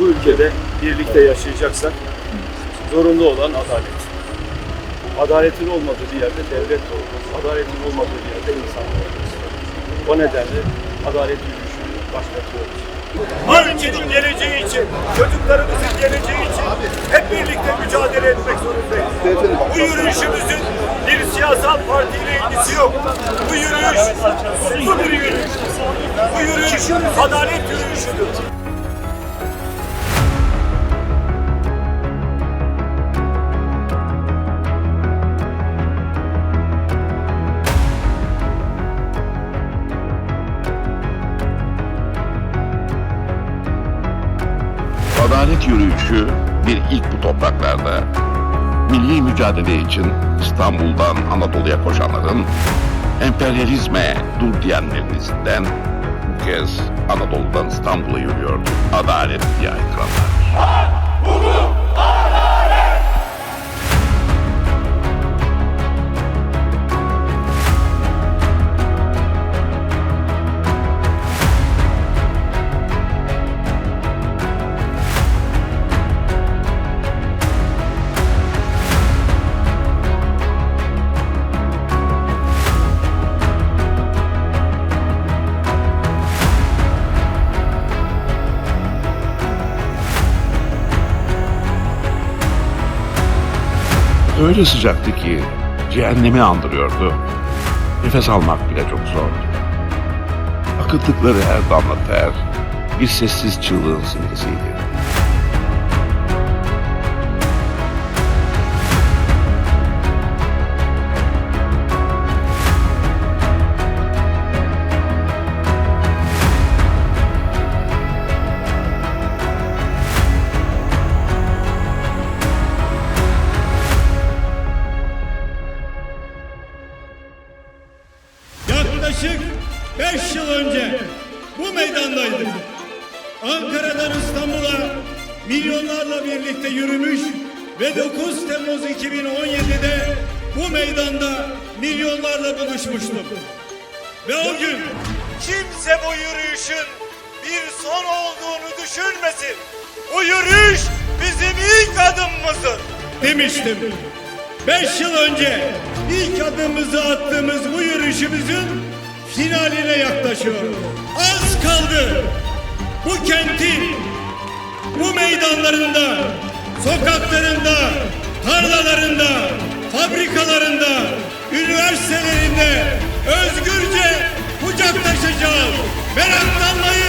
Bu ülkede birlikte yaşayacaksak zorunlu olan adalet. Adaletin olmadığı bir yerde devlet de olmaz. Adaletin olmadığı bir yerde insan olmaz. O nedenle adalet yürüyüşünü başlatıyoruz. Her ülkenin geleceği için, çocuklarımızın geleceği için hep birlikte mücadele etmek zorundayız. Bu yürüyüşümüzün bir siyasal partiyle ilgisi yok. Bu yürüyüş mutlu bir yürüyüş. Bu yürüyüş adalet yürüyüşüdür. Adalet yürüyüşü bir ilk bu topraklarda. Milli mücadele için İstanbul'dan Anadolu'ya koşanların, emperyalizme dur diyenlerin izinden bu kez Anadolu'dan İstanbul'a yürüyordu. Adalet diye haykıranlar. Öyle sıcaktı ki cehennemi andırıyordu. Nefes almak bile çok zordu. Akıttıkları her damla ter bir sessiz çığlığın simgesiydi. Yaklaşık 5 yıl önce bu meydandaydık. Ankara'dan İstanbul'a milyonlarla birlikte yürümüş ve 9 Temmuz 2017'de bu meydanda milyonlarla buluşmuştuk. Ve o gün Kimse bu yürüyüşün bir son olduğunu düşünmesin. Bu yürüyüş bizim ilk adımımızdır. demiştim. 5 yıl önce ilk adımımızı attığımız bu yürüyüşümüzün finaline yaklaşıyoruz. Az kaldı. Bu kentin, bu meydanlarında, sokaklarında, tarlalarında, fabrikalarında, üniversitelerinde özgürce kucaklaşacağız. Meraklanmayın.